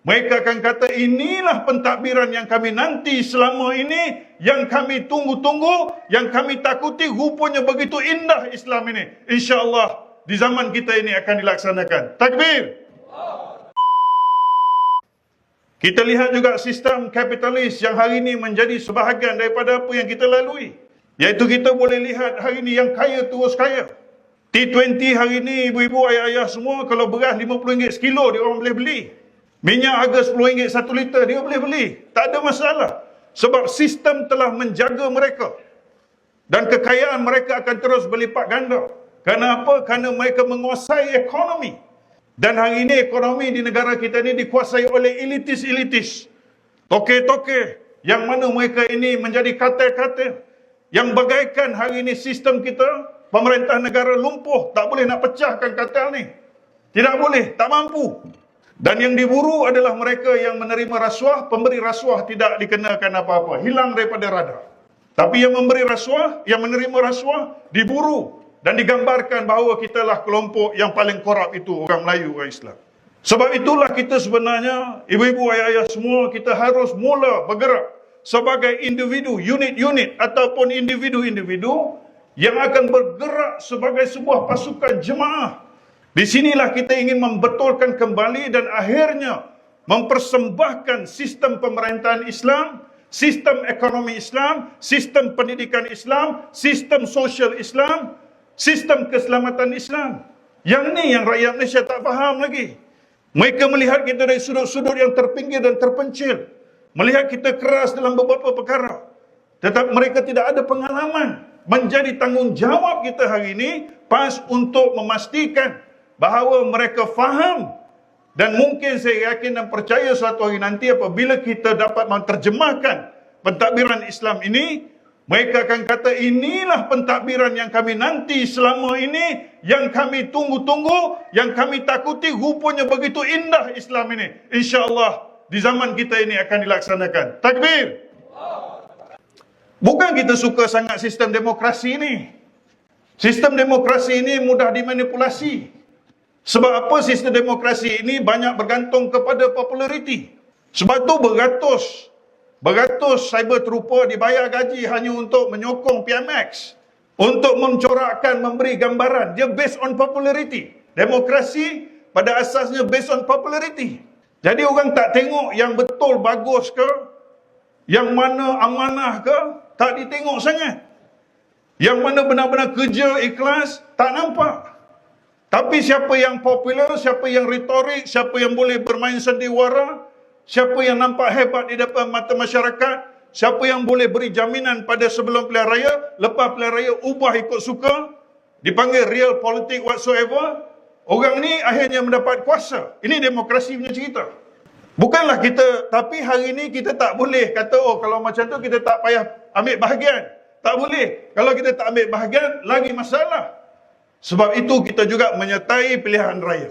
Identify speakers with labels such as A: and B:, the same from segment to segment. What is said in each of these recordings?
A: Mereka akan kata inilah pentadbiran yang kami nanti selama ini, yang kami tunggu-tunggu, yang kami takuti rupanya begitu indah Islam ini. InsyaAllah di zaman kita ini akan dilaksanakan. Takbir! Kita lihat juga sistem kapitalis yang hari ini menjadi sebahagian daripada apa yang kita lalui. Iaitu kita boleh lihat hari ini yang kaya terus kaya. T20 hari ini ibu-ibu ayah-ayah semua kalau beras RM50 sekilo dia orang boleh beli. Minyak harga RM10 satu liter dia boleh beli. Tak ada masalah. Sebab sistem telah menjaga mereka. Dan kekayaan mereka akan terus berlipat ganda. Kenapa? Kerana mereka menguasai ekonomi. Dan hari ini ekonomi di negara kita ini dikuasai oleh elitis-elitis. Toke-toke. Yang mana mereka ini menjadi katil-katil. Yang bagaikan hari ini sistem kita, pemerintah negara lumpuh. Tak boleh nak pecahkan katil ni. Tidak boleh, tak mampu. Dan yang diburu adalah mereka yang menerima rasuah, pemberi rasuah tidak dikenakan apa-apa. Hilang daripada radar. Tapi yang memberi rasuah, yang menerima rasuah, diburu. Dan digambarkan bahawa kitalah kelompok yang paling korup itu orang Melayu, orang Islam. Sebab itulah kita sebenarnya, ibu-ibu, ayah-ayah semua, kita harus mula bergerak sebagai individu, unit-unit ataupun individu-individu yang akan bergerak sebagai sebuah pasukan jemaah di sinilah kita ingin membetulkan kembali dan akhirnya mempersembahkan sistem pemerintahan Islam, sistem ekonomi Islam, sistem pendidikan Islam, sistem sosial Islam, sistem keselamatan Islam. Yang ni yang rakyat Malaysia tak faham lagi. Mereka melihat kita dari sudut-sudut yang terpinggir dan terpencil. Melihat kita keras dalam beberapa perkara. Tetapi mereka tidak ada pengalaman. Menjadi tanggungjawab kita hari ini pas untuk memastikan bahawa mereka faham. Dan mungkin saya yakin dan percaya suatu hari nanti apabila kita dapat menterjemahkan pentadbiran Islam ini mereka akan kata inilah pentadbiran yang kami nanti selama ini yang kami tunggu-tunggu yang kami takuti rupanya begitu indah Islam ini. Insyaallah di zaman kita ini akan dilaksanakan. Takbir! Bukan kita suka sangat sistem demokrasi ini. Sistem demokrasi ini mudah dimanipulasi sebab apa sistem demokrasi ini banyak bergantung kepada populariti. Sebab tu beratus, beratus cyber trooper dibayar gaji hanya untuk menyokong PMX. Untuk mencorakkan, memberi gambaran. Dia based on populariti. Demokrasi pada asasnya based on populariti. Jadi orang tak tengok yang betul bagus ke, yang mana amanah ke, tak ditengok sangat. Yang mana benar-benar kerja ikhlas, tak nampak. Tapi siapa yang popular, siapa yang retorik, siapa yang boleh bermain sandiwara, siapa yang nampak hebat di depan mata masyarakat, siapa yang boleh beri jaminan pada sebelum pilihan raya, lepas pilihan raya ubah ikut suka, dipanggil real politik whatsoever, orang ni akhirnya mendapat kuasa. Ini demokrasi punya cerita. Bukanlah kita, tapi hari ini kita tak boleh kata, oh kalau macam tu kita tak payah ambil bahagian. Tak boleh. Kalau kita tak ambil bahagian, lagi masalah. Sebab itu kita juga menyertai pilihan raya.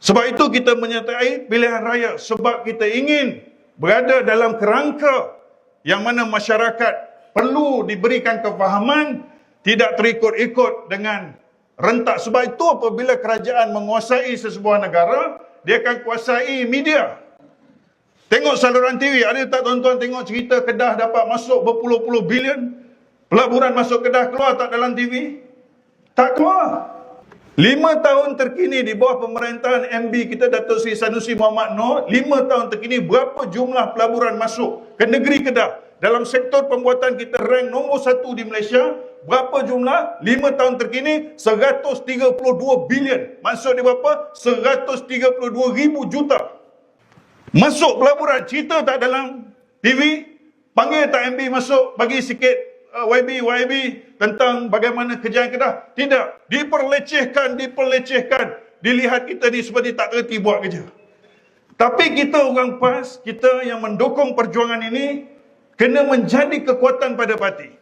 A: Sebab itu kita menyertai pilihan raya. Sebab kita ingin berada dalam kerangka yang mana masyarakat perlu diberikan kefahaman tidak terikut-ikut dengan rentak. Sebab itu apabila kerajaan menguasai sesebuah negara, dia akan kuasai media. Tengok saluran TV, ada tak tuan-tuan tengok cerita Kedah dapat masuk berpuluh-puluh bilion? Pelaburan masuk Kedah keluar tak dalam TV? Tak keluar. Lima tahun terkini di bawah pemerintahan MB kita Datuk Seri Sanusi Muhammad Noor, lima tahun terkini berapa jumlah pelaburan masuk ke negeri Kedah? Dalam sektor pembuatan kita rank nombor satu di Malaysia, berapa jumlah? Lima tahun terkini 132 bilion. Masuk di berapa? 132 ribu juta. Masuk pelaburan, cerita tak dalam TV? Panggil tak MB masuk, bagi sikit uh, YB, YB tentang bagaimana kejayaan Kedah. Tidak. Diperlecehkan, diperlecehkan. Dilihat kita ni seperti tak kerti buat kerja. Tapi kita orang PAS, kita yang mendukung perjuangan ini, kena menjadi kekuatan pada parti.